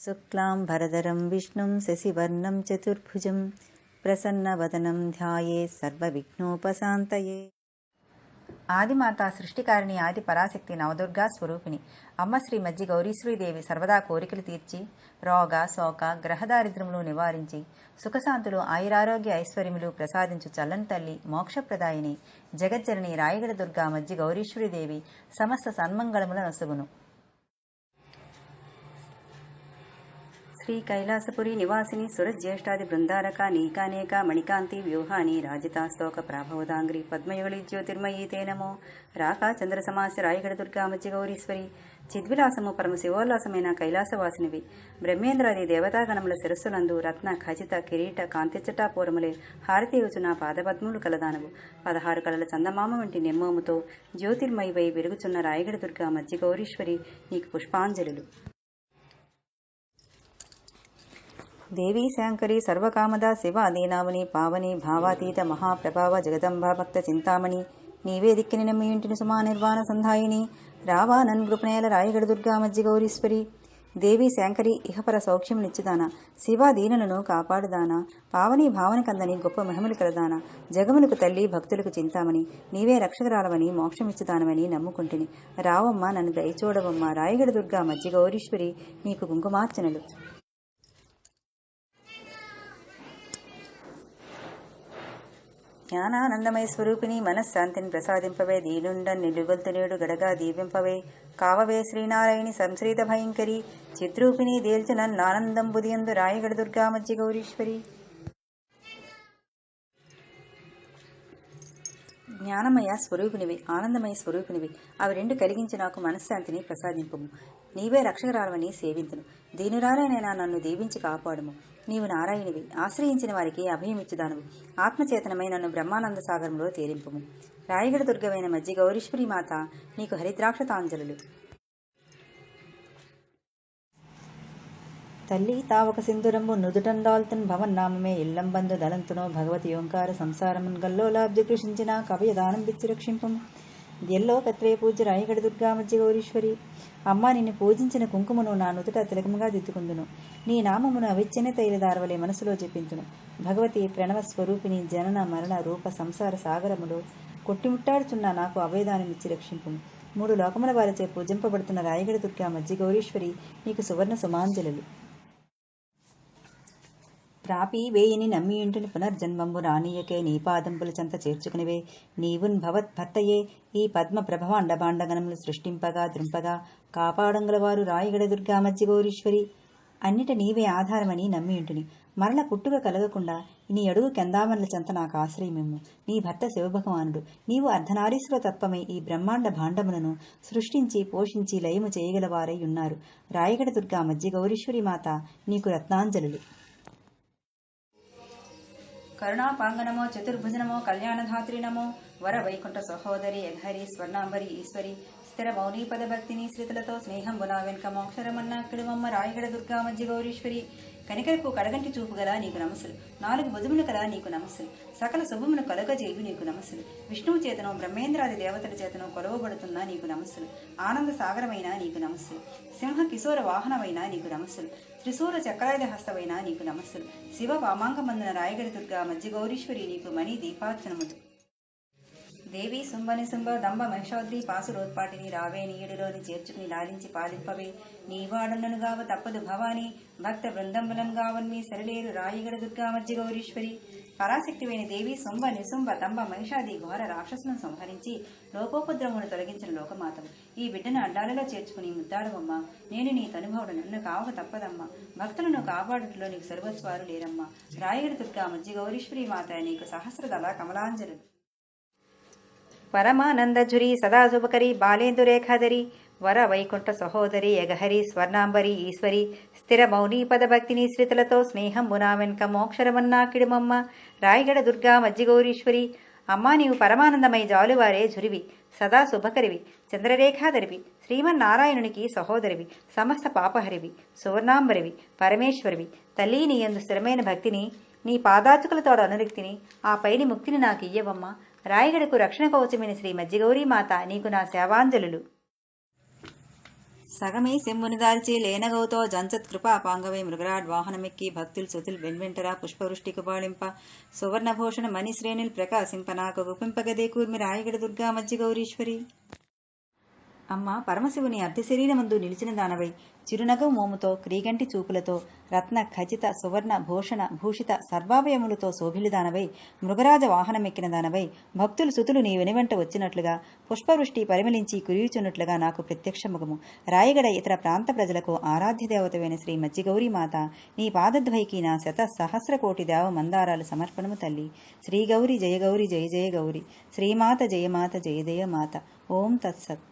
शुक्लां भरधरं विष्णुं शशिवर्णं चतुर्भुजं प्रसन्नवदनं ध्यायेत् సర్వవిఘ్నోపశాంతయే ఆదిమాత సృష్టికారిణి ఆది పరాశక్తి నవదుర్గా స్వరూపిణి అమ్మ శ్రీ మజ్జి గౌరీశ్వరీదేవి సర్వదా కోరికలు తీర్చి రోగ శోక గ్రహదారిద్రములు నివారించి సుఖశాంతులు ఆయురారోగ్య ఐశ్వర్యములు ప్రసాదించు చల్లని తల్లి మోక్షప్రదాయిని జగజ్జనని రాయగడ దుర్గా మజ్జి గౌరీశ్వరీదేవి సమస్త సన్మంగళముల నొసగును శ్రీ కైలాసపురి నివాసిని సురజ్యేష్ఠాది బృందారక నీకానేక మణికాంతి వ్యూహాని రాజితాస్తోక ప్రాభవదాంగ్రి పద్మయుగళి జ్యోతిర్మయీ తే నమో రాక చంద్ర సమాస్య రాయగడ దుర్గా గౌరీశ్వరి చిద్విలాసము పరమ శివోల్లాసమైన కైలాసవాసినివి. బ్రహ్మేంద్రాది దేవతాగణముల శిరస్సులందు రత్న ఖచిత కిరీట కాంతిచటాపూరములే హారతీయుచున్న పాదపద్ములు కలదానవు. పదహారు కళల చందమామ వంటి నెమ్మోముతో జ్యోతిర్మయివై వెలుగుచున్న రాయగడ దుర్గా మధ్య గౌరీశ్వరి నీకు పుష్పాంజలులు. దేవీ శాంకరి సర్వకామద శివ అదీనామని పావని భావాతీత మహాప్రభావ జగదంబా భక్త చింతామణి. నీవే దిక్కిని నమ్మి ఇంటిని సుమా నిర్వాణ సంధాయిని. రావా నన్ నృపనేల రాయగడ దుర్గా మజ్జి గౌరీశ్వరి. దేవి శాంకరి ఇహపర సౌఖ్యం నిచ్చుదాన. శివ దీనులను కాపాడుదాన. పావని భావన కందని గొప్ప మహిమలు కలదాన. జగములకు తల్లి భక్తులకు చింతామని నీవే రక్షకురాలవని మోక్షమిచ్చుదానమని నమ్ముకుంటుని. రావమ్మ నన్ను దయచూడవమ్మ. రాయగడ దుర్గా మధ్య గౌరీశ్వరి నీకు కుంకుమార్చనలు. జ్ఞానానందమయ స్వరూపిణి మనశ్శాంతిని ప్రసాదింపవే. దీనుండ నిలుగొల్తునేడు గడగా దీవింపవే. కావవే శ్రీనారాయణి సంశ్రీత భయంకరి. చిద్రూపిణి దేల్చునన్ ఆనందం బుదియందు రాయగడ దుర్గా మధ్య గౌరీశ్వరి. జ్ఞానమయ స్వరూపినివి ఆనందమయ స్వరూపినివి. అవి రెండు కలిగించి నాకు మనశ్శాంతిని ప్రసాదింపము. నీవే రక్షకరాలవని సేవింతును. దీనురాలైనైనా నన్ను దీవించి కాపాడుము. నీవు నారాయణివి. ఆశ్రయించిన వారికి అభయమిచ్చుదానవు. ఆత్మచేతనమై నన్ను బ్రహ్మానంద సాగరంలో తేలింపము. రాయగడ దుర్గమైన మధ్య గౌరీశ్వరి మాత నీకు హరిద్రాక్షతాంజలులు. తల్లి తావక సింధురంబు నుదుటందాల్తన్ భవన్నామమే ఇల్లంబందు దళంతునో భగవతి ఓంకార సంసారమున్ గల్లోలాబ్ది కృషించిన కవయదానం బిచ్చి రక్షింపము ఎల్లో కత్రే పూజ రాయగడ దుర్గా మధ్య గౌరీశ్వరి అమ్మ నిన్ను పూజించిన కుంకుమను నా నుదుట తిలకముగా దిద్దుకుందును. నీ నామమును అవిచ్ఛిన్న తైలదారవలే మనసులో జపించును భగవతి ప్రణవ స్వరూపిణి జనన మరణ రూప సంసార సాగరములో కొట్టిముట్టాడుచున్న నాకు అభయదానమిచ్చి రక్షింపు మూడు లోకముల వారిచే పూజింపబడుతున్న రాయగడ దుర్గా మధ్య గౌరీశ్వరి నీకు సువర్ణ సుమాంజలులు. ప్రాపి వేయిని నమ్మి ఇంటిని పునర్జన్మంబు రానీయకే నీ పాదంపుల చెంత చేర్చుకునివే. నీవున్ భవత్ భర్తయే ఈ పద్మ ప్రభవ అండబాండగణములు సృష్టింపగా ద్రింపగా కాపాడంగలవారు రాయగడ దుర్గా మధ్యగౌరీశ్వరి అన్నిట నీవే ఆధారమని నమ్మియుంటుని మరల పుట్టుక కలగకుండా నీ అడుగు కెందామర్ల చెంత నాకు ఆశ్రయమేము నీ భర్త శివభగవానుడు. నీవు అర్ధనారీశ్వర తత్వమై ఈ బ్రహ్మాండ భాండములను సృష్టించి పోషించి లయము చేయగలవారై ఉన్నారు. రాయగడ దుర్గా మధ్య గౌరీశ్వరి మాత నీకు రత్నాంజలులు. కరుణాపాంగనమో చతుర్భుజనమో కళ్యాణధాత్రి నమో వర వైకుంఠ సహోదరి యఘరి స్వర్ణాంబరి ఈశ్వరి స్థిర మౌనీ పద భక్తిని శ్రీతులతో స్నేహం బునా వెనుక మోక్షరమన్న కిడుమమ్మ రాయగడ దుర్గా మధ్య గౌరీశ్వరి. కనికరకు కడగంటి చూపు గల నీకు నమస్సులు. నాలుగు భుజములు కల నీకు నమస్సులు. సకల శుభమును కలుగజేయు నీకు నమస్సులు. విష్ణువు చేతను బ్రహ్మేంద్రాది దేవతల చేతను కొలవబడుతున్న నీకు నమస్సులు. ఆనంద సాగరమైన నీకు నమస్సులు. సింహ కిశోర వాహనమైన నీకు నమస్సులు. త్రిశూర చక్రాయుధ హస్తమైన నీకు నమస్సులు. శివ వామాంగమందున రాయగడి దుర్గా మధ్య గౌరీశ్వరి నీకు మణి దీపార్చనములు. దేవి శుంభని శుంభ దంభ మహిషాద్రి పాసురోత్పాటిని రావే నీయుడిలోని చేర్చుకుని లాలించి పాలింపవే. నీవాడనను గావ తప్పదు భవాని. భక్త బృందంబులను గావన్మి సరలేరు రాయగడ దుర్గా మధ్య గౌరీశ్వరి పరాశక్తివైన దేవి శుంభ నిశుంభ దంభ మహిషాది ఘోర రాక్షసులను సంహరించి లోకోపద్రమును తొలగించిన లోకమాతం ఈ బిడ్డను అడ్డాలలో చేర్చుకుని ముద్దాడవమ్మ. నేను నీ తనుభవుడు. నన్ను కావక తప్పదమ్మా. భక్తులను కాపాడుటలో నీకు సర్వస్వారు లేరమ్మా. రాయగడ దుర్గా మజ్జి గౌరీశ్వరి మాత నీకు సహస్రదళ కమలాంజలు. పరమానందఝురి సదా శుభకరి బాలేందురేఖాధరి వర వైకుంఠ సహోదరి యగహరి స్వర్ణాంబరి ఈశ్వరి స్థిర మౌనీపద పదభక్తిని శ్రితులతో స్నేహం మునావెన్క మోక్షరమన్నా కిడుమమ్మ రాయగడ దుర్గా మజ్జిగౌరీశ్వరి అమ్మా నీవు పరమానందమై జాలువారే ఝురివి సదా శుభకరివి చంద్రరేఖాధరివి శ్రీమన్నారాయణునికి సహోదరివి సమస్త పాపహరివి సువర్ణాంబరివి పరమేశ్వరివి తల్లి నీ ఎందు స్థిరమైన భక్తిని నీ పాదాచుకులతోడ అనురక్తిని ఆ పైని ముక్తిని నాకు ఇయ్యవమ్మా రాయగడకు రక్షణ కవచమైన శ్రీ మజ్జిగౌరీ మాత నీకు నా సేవాంజలులు. సగమై సెమ్ముని దాల్చి లేనగౌతో జంచత్ కృపా పాంగవై మృగరాడ్ వాహనమెక్కి భక్తులు సుతుల్ వెన్వెంటరా పుష్పవృష్టి కుబాళింప సువర్ణభూషణ మణిశ్రేణులు ప్రకాశింప నాకు గుపింపగదే కూర్మి రాయగడ దుర్గా మజ్జి గౌరీశ్వరి అమ్మ పరమశివుని అర్ధశరీరమందు నిలిచిన దానవై చిరునగవు మోముతో క్రీగంటి చూపులతో రత్న ఖచిత సువర్ణ భూషణ భూషిత సర్వాభయములతో శోభిలుదానవై మృగరాజ వాహనమెక్కిన దానవై భక్తులు సుతులు నీ వెనువెంట వచ్చినట్లుగా పుష్పవృష్టి పరిమళించి కురియుచున్నట్లుగా నాకు ప్రత్యక్షముఖము రాయగడ ఇతర ప్రాంత ప్రజలకు ఆరాధ్య దేవతమైన శ్రీ మజ్జిగౌరీ మాత నీ పాదద్వైకి నా శత సహస్ర కోటి దేవ మందారాలు సమర్పణము తల్లి. శ్రీగౌరి జయగౌరి జయ జయ గౌరి. శ్రీమాత జయమాత జయ జయ మాత. ఓం తత్సత్.